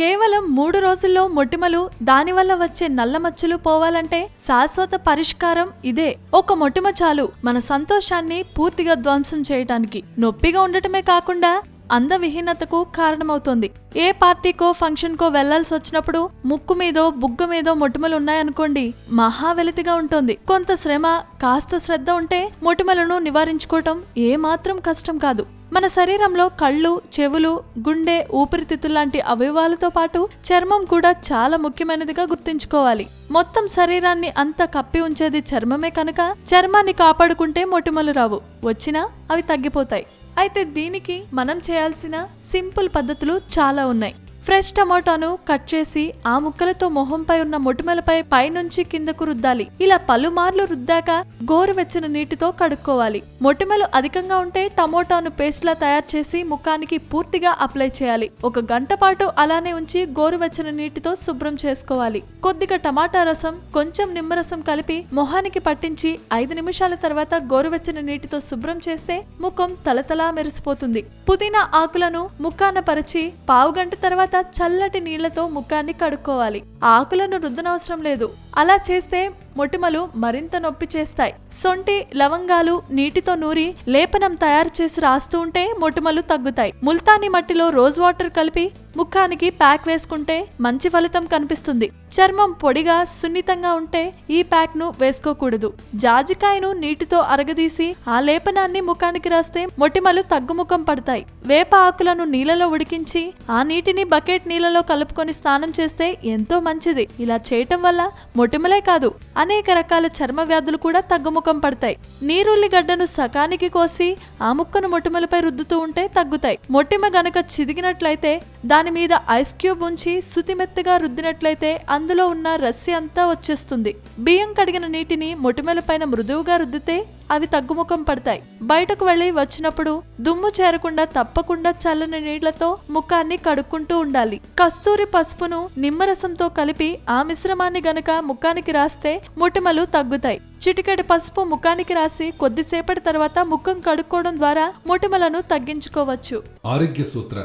కేవలం మూడు రోజుల్లో మొటిమలు దానివల్ల వచ్చే నల్ల మచ్చలు పోవాలంటే శాశ్వత పరిష్కారం ఇదే. ఒక మొటిమ చాలు. మన సంతోషాన్ని పూర్తిగా ధ్వంసం చేయటానికి నొప్పిగా ఉండటమే కాకుండా అందవిహీనతకు కారణమవుతోంది. ఏ పార్టీకో ఫంక్షన్కో వెళ్ళాల్సి వచ్చినప్పుడు ముక్కు మీదో బుగ్గ మీదో మొటిమలు ఉన్నాయనుకోండి మహా వెలితిగా ఉంటుంది. కొంత శ్రమ కాస్త శ్రద్ధ ఉంటే మొటిమలను నివారించుకోవటం ఏమాత్రం కష్టం కాదు. మన శరీరంలో కళ్ళు చెవులు గుండె ఊపిరితిత్తులు లాంటి అవయవాలతో పాటు చర్మం కూడా చాలా ముఖ్యమైనదిగా గుర్తుంచుకోవాలి. మొత్తం శరీరాన్ని అంత కప్పి ఉంచేది చర్మమే కనుక చర్మాన్ని కాపాడుకుంటే మొటిమలు రావు. వచ్చినా అవి తగ్గిపోతాయి. అయితే దీనికి మనం చేయాల్సిన సింపుల్ పద్ధతులు చాలా ఉన్నాయి. ఫ్రెష్ టమాటాను కట్ చేసి ఆ ముక్కలతో మొహంపై ఉన్న మొటిమలపై పైనుంచి కిందకు రుద్దాలి. ఇలా పలుమార్లు రుద్దాక గోరువెచ్చని నీటితో కడుక్కోవాలి. మొటిమలు అధికంగా ఉంటే టమోటాను పేస్ట్లా తయారు చేసి ముఖానికి పూర్తిగా అప్లై చేయాలి. ఒక గంట పాటు అలానే ఉంచి గోరువెచ్చని నీటితో శుభ్రం చేసుకోవాలి. కొద్దిగా టమాటా రసం కొంచెం నిమ్మరసం కలిపి మొహానికి పట్టించి ఐదు నిమిషాల తర్వాత గోరువెచ్చని నీటితో శుభ్రం చేస్తే ముఖం తలతలా మెరిసిపోతుంది. పుదీనా ఆకులను ముఖాన పరిచి పావు గంట తర్వాత చల్లటి నీళ్ళతో ముఖాన్ని కడుక్కోవాలి. ఆకులను రుద్దనవసరం లేదు. అలా చేస్తే మొటిమలు మరింత నొప్పి చేస్తాయి. సొంటి లవంగాలు నీటితో నూరి లేపనం తయారు చేసి రాస్తూ ఉంటే మొటిమలు తగ్గుతాయి. ముల్తాని మట్టిలో రోజ్ వాటర్ కలిపి ముఖానికి ప్యాక్ వేసుకుంటే మంచి ఫలితం కనిపిస్తుంది. చర్మం పొడిగా సున్నితంగా ఉంటే ఈ ప్యాక్ను వేసుకోకూడదు. జాజికాయను నీటితో అరగదీసి ఆ లేపనాన్ని ముఖానికి రాస్తే మొటిమలు తగ్గుముఖం పడతాయి. వేప ఆకులను నీళ్ళలో ఉడికించి ఆ నీటిని బకెట్ నీళ్ళలో కలుపుకొని స్నానం చేస్తే ఎంతో మంచిది. ఇలా చేయటం వల్ల మొటిమలే కాదు అనేక రకాల చర్మ వ్యాధులు కూడా తగ్గుముఖం పడతాయి. నీరుల్లిగడ్డను సకానికి కోసి ఆ ముక్కను మొటిమలపై రుద్దుతూ ఉంటే తగ్గుతాయి. మొటిమ గనక చిదిగినట్లయితే దాని మీద ఐస్ క్యూబ్ ఉంచి సుతిమెత్తగా రుద్దినట్లయితే అందులో ఉన్న రస్సి అంతా వచ్చేస్తుంది. బియ్యం కడిగిన నీటిని మొటిమలపైన మృదువుగా రుద్దితే అవి తగ్గుముఖం పడతాయి. బయటకు వెళ్ళి వచ్చినప్పుడు దుమ్ము చేరకుండా తప్పకుండా చల్లని నీళ్ళతో ముఖాన్ని కడుక్కుంటూ ఉండాలి. కస్తూరి పసుపును నిమ్మరసంతో కలిపి ఆ మిశ్రమాన్ని గనక ముఖానికి రాస్తే మొటిమలు తగ్గుతాయి. చిటికెడు పసుపు ముఖానికి రాసి కొద్దిసేపటి తర్వాత ముఖం కడుక్కోవడం ద్వారా మొటిమలను తగ్గించుకోవచ్చు. ఆరోగ్య సూత్ర